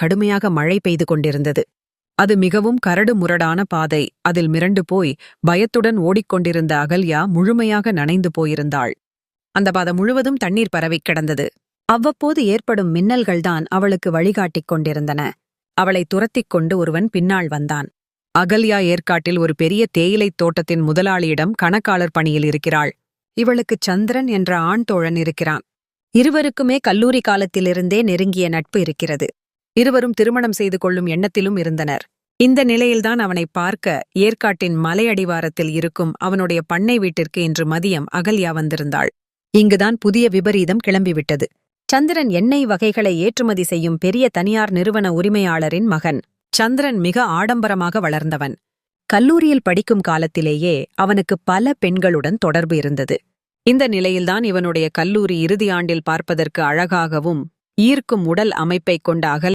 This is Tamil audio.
கடுமையாக மழை பெய்து கொண்டிருந்தது. அது மிகவும் கரடு முரடான பாதை. அதில் மிரண்டு போய் பயத்துடன் ஓடிக்கொண்டிருந்த அகல்யா முழுமையாக நனைந்து போயிருந்தாள். அந்த பாதை முழுவதும் தண்ணீர் பரவிக் கிடந்தது. அவ்வப்போது ஏற்படும் மின்னல்கள்தான் அவளுக்கு வழிகாட்டிக் கொண்டிருந்தன. அவளை துரத்திக் கொண்டு ஒருவன் பின்னால் வந்தான். அகல்யா ஏற்காட்டில் ஒரு பெரிய தேயிலைத் தோட்டத்தின் முதலாளியிடம் கணக்காளர் பணியில் இருக்கிறாள். இவளுக்கு சந்திரன் என்ற ஆண் தோழன் இருக்கிறான். இருவருக்குமே கல்லூரி காலத்திலிருந்தே நெருங்கிய நட்பு இருக்கிறது. இருவரும் திருமணம் செய்து கொள்ளும் எண்ணத்திலும் இருந்தனர். இந்த நிலையில்தான் அவனை பார்க்க ஏற்காட்டின் மலையடிவாரத்தில் இருக்கும் அவனுடைய பண்ணை வீட்டிற்கு இன்று மதியம் அகல்யா வந்திருந்தாள். இங்குதான் புதிய விபரீதம் கிளம்பிவிட்டது. சந்திரன் எண்ணெய் வகைகளை ஏற்றுமதி செய்யும் பெரிய தனியார் நிறுவன உரிமையாளரின் மகன். சந்திரன் மிக ஆடம்பரமாக வளர்ந்தவன். கல்லூரியில் படிக்கும் காலத்திலேயே அவனுக்கு பல பெண்களுடன் தொடர்பு இருந்தது. இந்த நிலையில்தான் இவனுடைய கல்லூரி இறுதி ஆண்டில் பார்ப்பதற்கு அழகாகவும் ஈர்க்கும் உடல் அமைப்பைக் கொண்ட அகல்